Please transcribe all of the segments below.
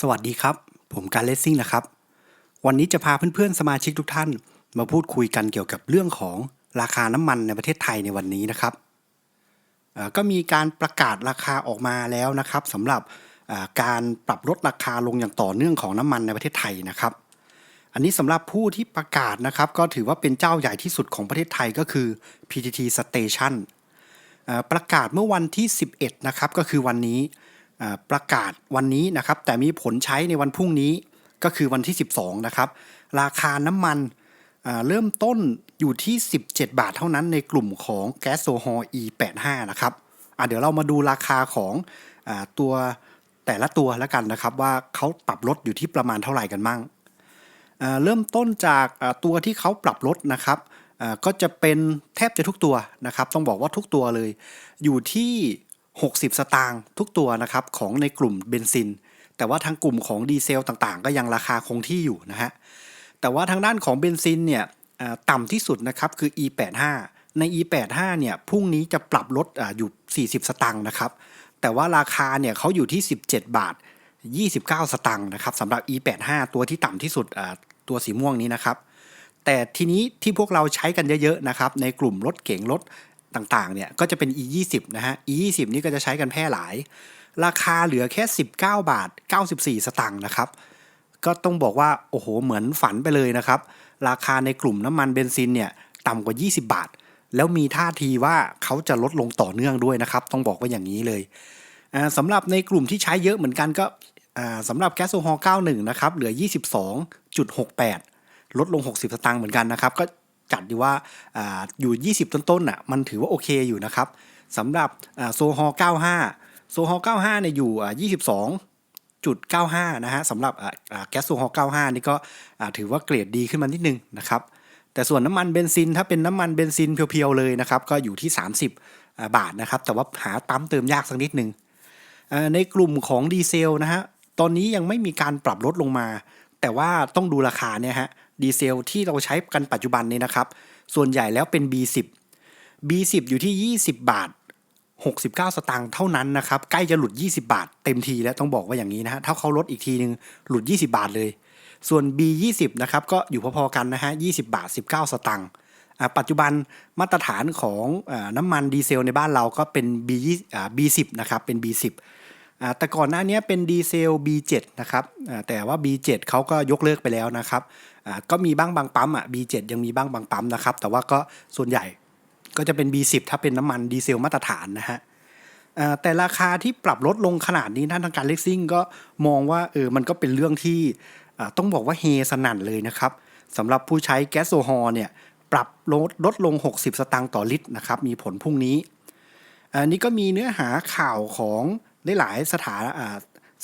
สวัสดีครับ ผมการเลสซิ่งนะครับ วันนี้จะพาเพื่อนๆสมาชิกทุกท่าน มาพูดคุยกันเกี่ยวกับเรื่องของราคาน้ำมันในประเทศไทยในวันนี้นะครับก็มีการประกาศราคาออกมาแล้วนะครับสำหรับการปรับลดราคาลงอย่างต่อเนื่องของน้ำมันในประเทศไทยนะครับ อันนี้สำหรับผู้ที่ประกาศนะครับ ก็ถือว่าเป็นเจ้าใหญ่ที่สุดของประเทศไทยก็คือ PTT Station ประกาศเมื่อวันที่ 11 นะครับ ก็คือวันนี้ ประกาศวันนี้นะครับ แต่มีผลใช้ในวันพรุ่งนี้ก็คือวันที่ 12 นะครับ ราคาน้ำมันเริ่มต้นอยู่ที่ 17 บาทเท่านั้นในกลุ่มของแก๊สโซฮอล์ E85 นะครับเดี๋ยวเรามาดูราคาของอตัวแต่ละตัวแล้วกันนะครับ ว่าเขาปรับลดอยู่ที่ประมาณเท่าไหร่กันมั่งเริ่มต้นจากตัวที่เขาปรับลดนะครับก็จะเป็นแทบจะทุกตัวนะครับ ต้องบอกว่าทุกตัวเลย อยู่ที่ 60 สตางค์ทุกตัวนะครับของในกลุ่มเบนซิน แต่ว่าทางกลุ่มของดีเซลต่างๆ ก็ยังราคาคงที่อยู่นะฮะแต่ว่าทางด้านของเบนซินเนี่ยต่ำที่สุดนะครับคือ E85 ใน E85 เนี่ยพรุ่งนี้จะปรับลดออยู่ 40 สตางค์นะครับแต่ว่าราคาเนี่ยเขาอยู่ที่ 17 บาท 29 สตางค์นะครับสำหรับ E85 ตัวที่ต่ำที่สุดตัวสีม่วงนี้นะครับแต่ทีนี้ที่พวกเราใช้กันเยอะๆนะครับในกลุ่มรถเก๋งรถ ต่างๆเนี่ยก็จะเป็น E20 นะฮะ E20 นี่ก็จะใช้กันแพร่หลาย ราคาเหลือแค่ 19 บาท 94 สตางค์นะครับ ก็ต้องบอกว่าโอ้โหเหมือนฝันไปเลยนะครับ ราคาในกลุ่มน้ำมันเบนซินเนี่ยต่ำกว่า 20 บาท แล้วมีท่าทีว่าเขาจะลดลงต่อเนื่องด้วยนะครับ ต้องบอกว่าอย่างนี้เลยสำหรับในกลุ่มที่ใช้เยอะเหมือนกันก็สำหรับแก๊สโซฮอล์91 นะครับ เหลือ 22.68 ลดลง 60 สตางค์เหมือนกันนะครับ ก็ จัดดีว่าอาอยู่ 20 ต้นๆน่ะมันถือว่าโอเคอยู่นะครับสำหรับโซฮอล95 โซฮอล95เนี่ยอยู่ 22.95 นะฮะสำหรับแก๊สโซฮอล95 นี่ก็ถือว่าเกรดดีขึ้นมานิดนึงนะครับแต่ส่วนน้ำมันเบนซินถ้าเป็นน้ำมันเบนซินเพียวๆเลยนะครับก็อยู่ที่ 30 บาทนะครับแต่ว่าหาปั๊มเติมยากสักนิดนึงอ่าในกลุ่มของดีเซลนะฮะตอนนี้ยังไม่มีการปรับลดลงมา แต่ว่าต้องดูราคาเนี่ยฮะดีเซลที่เราใช้กันปัจจุบันนี้นะครับ ส่วนใหญ่แล้วเป็น B10 B10 อยู่ที่ 20 บาท 69 สตางค์เท่านั้นนะครับ ใกล้จะหลุด 20 บาท เต็มทีแล้วต้องบอกว่าอย่างนี้นะฮะถ้าเขาลดอีกทีนึงหลุด 20 บาทเลย ส่วน B20 นะครับก็อยู่พอๆกันนะฮะ20 บาท 19 สตางค์ปัจจุบันมาตรฐานของอน้ำมันดีเซลในบ้านเราก็เป็น B อ่า B10 นะครับเป็น B10 แต่ก่อนหน้านี้เป็นดีเซล B7 นะครับแต่ว่า B7 เขาก็ยกเลิกไปแล้วนะครับก็มีบ้างบางปั๊มอะ B7 ยังมีบ้างบางปั๊มนะครับ แต่ว่าก็ส่วนใหญ่ก็จะเป็น B10 ถ้าเป็นน้ำมันดีเซลมาตรฐานนะฮะแต่ราคาที่ปรับลดลงขนาดนี้ท่านทางการเลสซิ่งก็มองว่าเออมันก็เป็นเรื่องที่ต้องบอกว่าเฮสนั่นเลยนะครับสำหรับผู้ใช้แก๊สโซฮอลเนี่ยปรับลดลดลง 60 สตางค์ต่อลิตรนะครับมีผลพรุ่งนี้อันนี้ก็มีเนื้อหาข่าวของ ได้หลายสถาน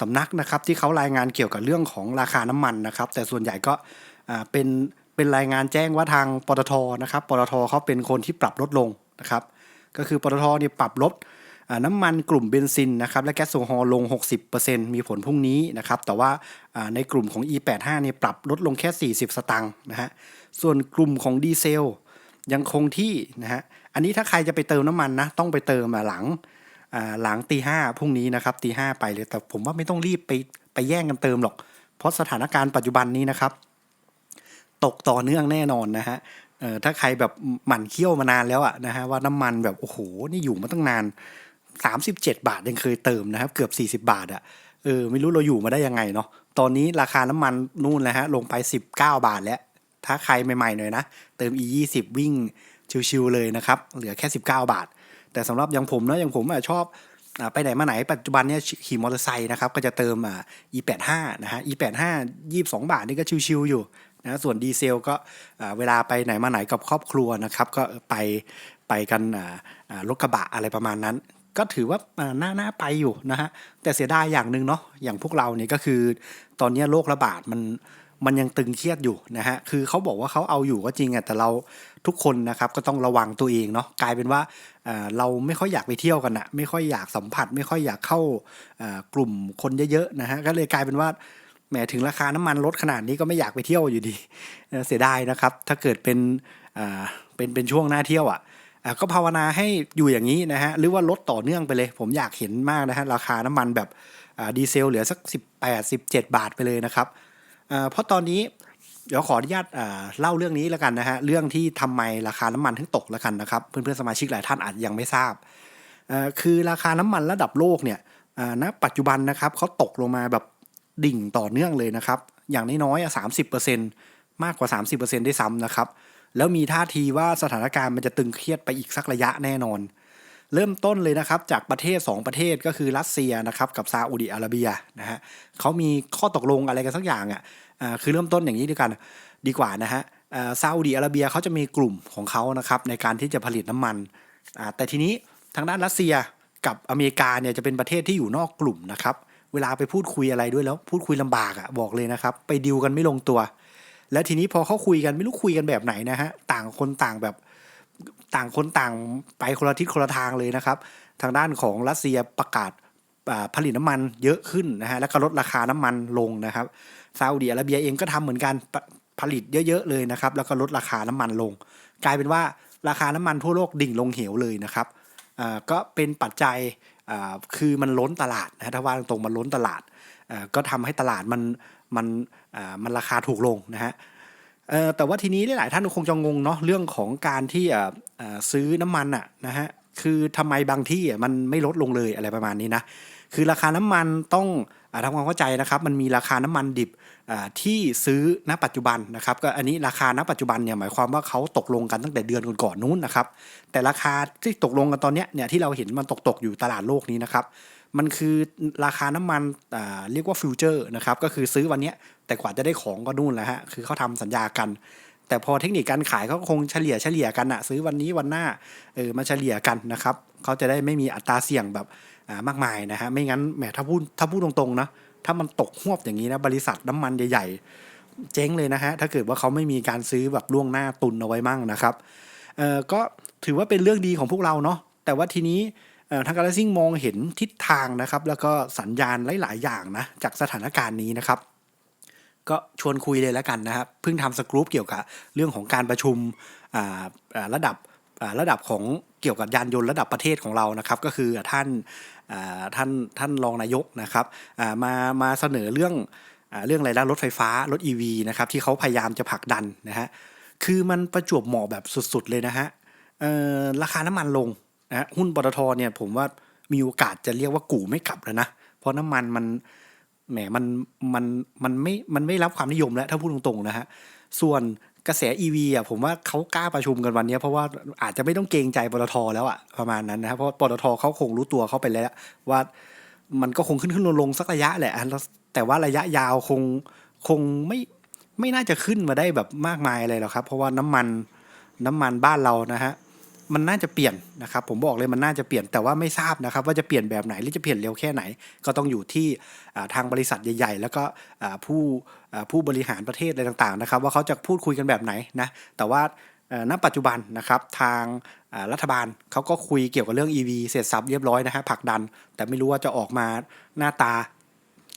สำนักนะครับที่เขารายงานเกี่ยวกับเรื่องของราคาน้ำมันนะครับ แต่ส่วนใหญ่ก็เป็นเป็นรายงานแจ้งว่าทางปตทนะครับปตทเขาเป็นคนที่ปรับลดลงนะครับก็คือปตทเนี่ยปรับลดน้ำมันกลุ่มเบนซินนะครับและแก๊สโซฮอล์ลง 60%มีผลพรุ่งนี้นะครับแต่ว่าในกลุ่มของ E85 เนี่ยปรับลดลงแค่ 40 สตางค์นะฮะส่วนกลุ่มของดีเซลยังคงที่นะฮะอันนี้ถ้าใครจะไปเติมน้ำมันนะต้องไปเติมหลัง หลังตีห้าพรุ่งนี้นะครับตีห้าไปเลยแต่ผมว่าไม่ต้องรีบไปไปแย่งกันเติมหรอก เพราะสถานการณ์ปัจจุบันนี้นะครับ ตกต่อเนื่องแน่นอนนะฮะถ้าใครแบบหมั่นเคี่ยวมานานแล้วอะนะฮะว่าน้ำมันแบบโอ้โหนี่อยู่มาตั้งนาน 37 บาทยังเคยเติมนะครับ เกือบ 40 บาทอะเออไม่รู้เราอยู่มาได้ยังไงเนาะตอนนี้ราคาน้ำมันนู่นแล้วฮะลงไป 19 บาทแล้ว ถ้าใครใหม่ๆหน่อยนะ เติม e 2 0วิ่งชิวๆเลยนะครับ เหลือแค่ 19 บาท แต่สำหรับอย่างผมเนาะอย่างผมอะชอบไปไหนมาไหนปัจจุบันเนี่ยขี่มอเตอร์ไซค์นะครับก็จะเติมอ่า e85 นะฮะ e85 22 บาทนี่ก็ชิวๆอยู่นะส่วนดีเซลก็เวลาไปไหนมาไหนกับครอบครัวนะครับก็ไปไปกันรถกระบะอะไรประมาณนั้น ก็ถือว่าน่าน่าไปอยู่นะฮะแต่เสียดายอย่างหนึ่งเนาะอย่างพวกเราเนี่ยก็คือ ตอนนี้โรคระบาดมัน มันยังตึงเครียดอยู่นะฮะ คือเขาบอกว่าเขาเอาอยู่ก็จริงอะแต่เราทุกคนนะครับก็ต้องระวังตัวเองเนาะ กลายเป็นว่าเราไม่ค่อยอยากไปเที่ยวกันอะไม่ค่อยอยากสัมผัส ไม่ค่อยอยากเข้ากลุ่มคนเยอะๆนะฮะ ก็เลยกลายเป็นว่าแหมถึงราคาน้ำมันลดขนาดนี้ก็ไม่อยากไปเที่ยวอยู่ดี เสียดายนะครับ ถ้าเกิดเป็นเป็นเป็นช่วงหน้าเที่ยวอะ่ะก็ภาวนาให้อยู่อย่างนี้นะฮะหรือว่าลดต่อเนื่องไปเลย ผมอยากเห็นมากนะฮะราคาน้ำมันแบบดีเซลเหลือสัก 18 17 บาทไปเลยนะครับ เพราะตอนนี้เดี๋ยวขออนุญาตเล่าเรื่องนี้แล้วกันนะฮะเรื่องที่ทำไมราคาน้ำมันถึงตกแล้วกันนะครับเพื่อนๆสมาชิกหลายท่านอาจยังไม่ทราบคือราคาน้ำมันระดับโลกเนี่ยณปัจจุบันนะครับเขาตกลงมาแบบดิ่งต่อเนื่องเลยนะครับ อย่างน้อยๆสามสิบเปอะ30%มากกว่า 30%ได้ซ้ำนะครับ แล้วมีท่าทีว่าสถานการณ์มันจะตึงเครียดไปอีกสักระยะแน่นอน เริ่มต้นเลยนะครับจากประเทศ 2 ประเทศก็คือรัสเซียนะครับกับซาอุดิอาระเบียนะฮะเขามีข้อตกลงอะไรกันสักอย่างอะอ่าคือเริ่มต้นอย่างนี้ดีกันดีกว่านะฮะซาอุดิอาระเบียเขาจะมีกลุ่มของเขานะครับในการที่จะผลิตน้ำมัน แต่ทีนี้ทางด้านรัสเซียกับอเมริกาเนี่ยจะเป็นประเทศที่อยู่นอกกลุ่มนะครับเวลาไปพูดคุยอะไรด้วยแล้วพูดคุยลำบากอะบอกเลยนะครับ ไปดิวกันไม่ลงตัว แล้วทีนี้พอเขาคุยกันไม่รู้คุยกันแบบไหนนะฮะต่างคนต่างแบบ ต่างคนต่างไปคนละทิศคนละทางเลยนะครับ ทางด้านของรัสเซียประกาศผลิตน้ำมันเยอะขึ้นนะฮะแล้วก็ลดราคาน้ำมันลงนะครับซาอุดิอาระเบียเองก็ทำเหมือนกันผลิตเยอะๆเลยนะครับ แล้วก็ลดราคาน้ำมันลง กลายเป็นว่าราคาน้ำมันทั่วโลกดิ่งลงเหวเลยนะครับก็เป็นปัจจัยคือมันล้นตลาดนะฮะถ้าว่าตรงมันล้นตลาดก็ทำให้ตลาดมันมันมันราคาถูกลงนะฮะ แต่ว่าทีนี้หลายท่านคงจะงงเนาะเรื่องของการที่เออซื้อน้ำมันอะนะฮะ คือทำไมบางที่อะมันไม่ลดลงเลยอะไรประมาณนี้นะ คือราคาน้ำมันต้องอทำความเข้าใจนะครับมันมีราคาน้ำมันดิบที่ซื้อณปัจจุบันนะครับก็อันนี้ราคาณปัจจุบันเนี่ยหมายความว่าเขาตกลงกันตั้งแต่เดือนก่อนๆนู้นนะครับแต่ราคาที่ตกลงกันตอนเนี้ยเนี่ยที่เราเห็นมันตกๆอยู่ตลาดโลกนี้นะครับมันคือราคาน้ำมันเรียกว่าฟิวเจอร์นะครับก็คือซื้อวันเนี้ยแต่กว่าจะได้ของก็นู่นแหละฮะคือเขาทำสัญญากัน แต่พอเทคนิคการขายเขาคงเฉลี่ยเฉลี่ยกันอะซื้อวันนี้วันหน้าเออมาเฉลี่ยกันนะครับเขาจะได้ไม่มีอัตราเสี่ยงแบบอ่ามากมายนะฮะไม่งั้นแหมถ้าพูดถ้าพูดตรงๆนะถ้ามันตกหวบอย่างนี้นะบริษัทน้ำมันใหญ่ๆ เจ๊งเลยนะฮะถ้าเกิดว่าเขาไม่มีการซื้อแบบล่วงหน้าตุนเอาไว้มั่งนะครับเออก็ถือว่าเป็นเรื่องดีของพวกเราเนาะแต่ว่าทีนี้ทางการซิ่งมองเห็นทิศทางนะครับ แล้วก็สัญญาณหลาย ๆ อย่างนะจากสถานการณ์นี้นะครับ ก็ชวนคุยเลยแล้วกันนะครับ เพิ่งทำสกรูปเกี่ยวกับเรื่องของการประชุมระดับระดับของเกี่ยวกับยานยนต์ระดับประเทศของเรานะครับ ก็คือท่านท่านท่านรองนายกนะครับมามาเสนอเรื่องเรื่องอะไรนะรถไฟฟ้ารถ EV นะครับที่เขาพยายามจะผลักดันนะฮะคือมันประจวบเหมาะแบบสุดๆเลยนะฮะราคาน้ำมันลงนะฮะหุ้นปตทเนี่ยผมว่ามีโอกาสจะเรียกว่ากู่ไม่กลับแล้วนะ เพราะน้ำมันมัน แหมมันมันมันไม่มันไม่รับความนิยมแล้วถ้าพูดตรงๆนะฮะส่วนกระแส EV อะผมว่าเขากล้าประชุมกันวันนี้เพราะว่าอาจจะไม่ต้องเกรงใจปตทแล้วอะประมาณนั้นนะครับเพราะปตทเขาคงรู้ตัวเขาไปแล้ว ว่ามันก็คงขึ้นขึ้นลงลงสักระยะแหละแล้วแต่ว่าระยะยาวคงคงไม่ไม่น่าจะขึ้นมาได้แบบมากมายอะไรหรอกครับ เพราะว่าน้ำมันน้ำมันบ้านเรานะฮะ มันน่าจะเปลี่ยนนะครับ ผมบอกเลยมันน่าจะเปลี่ยนแต่ว่าไม่ทราบนะครับ ว่าจะเปลี่ยนแบบไหนหรือจะเปลี่ยนเร็วแค่ไหน ก็ต้องอยู่ที่ทางบริษัทใหญ่ ๆ แล้วก็ผู้ผู้บริหารประเทศอะไรต่างๆนะครับ ว่าเขาจะพูดคุยกันแบบไหนนะแต่ว่าณปัจจุบันนะครับทางรัฐบาลเขาก็คุยเกี่ยวกับเรื่อง EV เสร็จสับเรียบร้อยนะฮะผลักดัน แต่ไม่รู้ว่าจะออกมาหน้าตา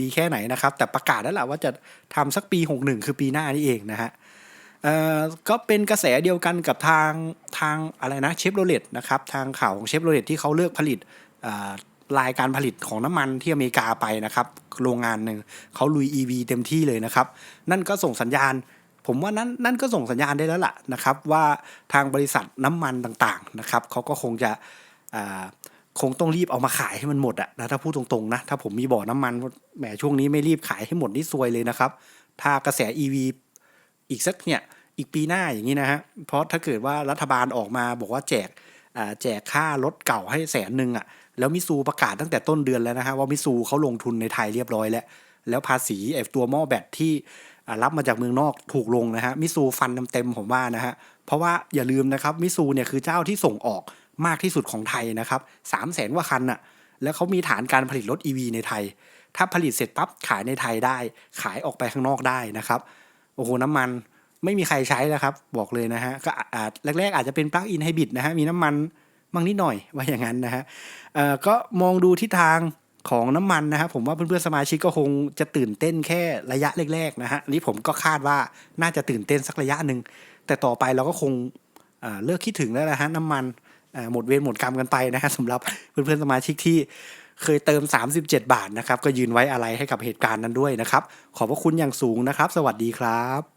ดีแค่ไหนนะครับ แต่ประกาศแล้วแหละว่าจะทำสักปี 61 คือปีหน้านี่เองนะฮะ ก็เป็นกระแสเดียวกันกับทางทางอะไรนะเชฟโรเลตนะครับทางข่าวของเชฟโรเลตที่เขาเลือกผลิตรายการผลิตของน้ำมันที่อเมริกาไปนะครับโรงงานหนึ่งเขาลุย EV เต็มที่เลยนะครับ นั่นก็ส่งสัญญาณ ผมว่านั่นนั่นก็ส่งสัญญาณได้แล้วล่ะนะครับว่าทางบริษัทน้ำมันต่างๆนะครับเขาก็คงจะคงต้องรีบเอามาขายให้มันหมดอะนะถ้าพูดตรงๆนะถ้าผมมีบ่อน้ำมันแหมช่วงนี้ไม่รีบขายให้หมดนี่ซวยเลยนะครับ ถ้ากระแส EV อีกสักเนี่ย อีกปีหน้าอย่างนี้นะฮะเพราะถ้าเกิดว่ารัฐบาลออกมาบอกว่าแจกแจกค่ารถเก่าให้แสนหนึ่งอะ่ะแล้วมิซูประกาศตั้งแต่ต้นเดือนแล้วนะฮะว่ามิซูเขาลงทุนในไทยเรียบร้อยแล้ว แล้วภาษีไอ้ตัวหม้อแบตที่รับมาจากเมืองนอกถูกลงนะฮะมิซูฟันเต็มๆผมว่านะฮะเพราะว่าอย่าลืมนะครับมิซูเนี่ยคือเจ้าที่ส่งออกมากที่สุดของไทยนะครับสามแสนกว่าคันอะแล้วเขามีฐานการผลิตรถ EV ในไทย ถ้าผลิตเสร็จปั๊บขายในไทยได้ ขายออกไปข้างนอกได้นะครับโอ้โหน้ำมัน ไม่มีใครใช้แล้วครับ บอกเลยนะฮะก็อาจแรกๆ อาจจะเป็นปลั๊กอินไฮบริดนะฮะมีน้ำมันบางนิดหน่อยว่าอย่างนั้นนะฮะเอ่อก็มองดูทิศทางของน้ำมันนะฮะผมว่าเพื่อนๆสมาชิกก็คงจะตื่นเต้นแค่ระยะแรกๆนะฮะนี้ผมก็คาดว่าน่าจะตื่นเต้นสักระยะหนึ่งแต่ต่อไปเราก็คงเลิกคิดถึงแล้วนะฮะน้ำมันหมดเวรหมดกรรมกันไปนะฮะสำหรับเพื่อนๆสมาชิกที่เคยเติม 37 บาทนะครับ ก็ยืนไว้อะไรให้กับเหตุการณ์นั้นด้วยนะครับ ขอบพระคุณอย่างสูงนะครับ สวัสดีครับ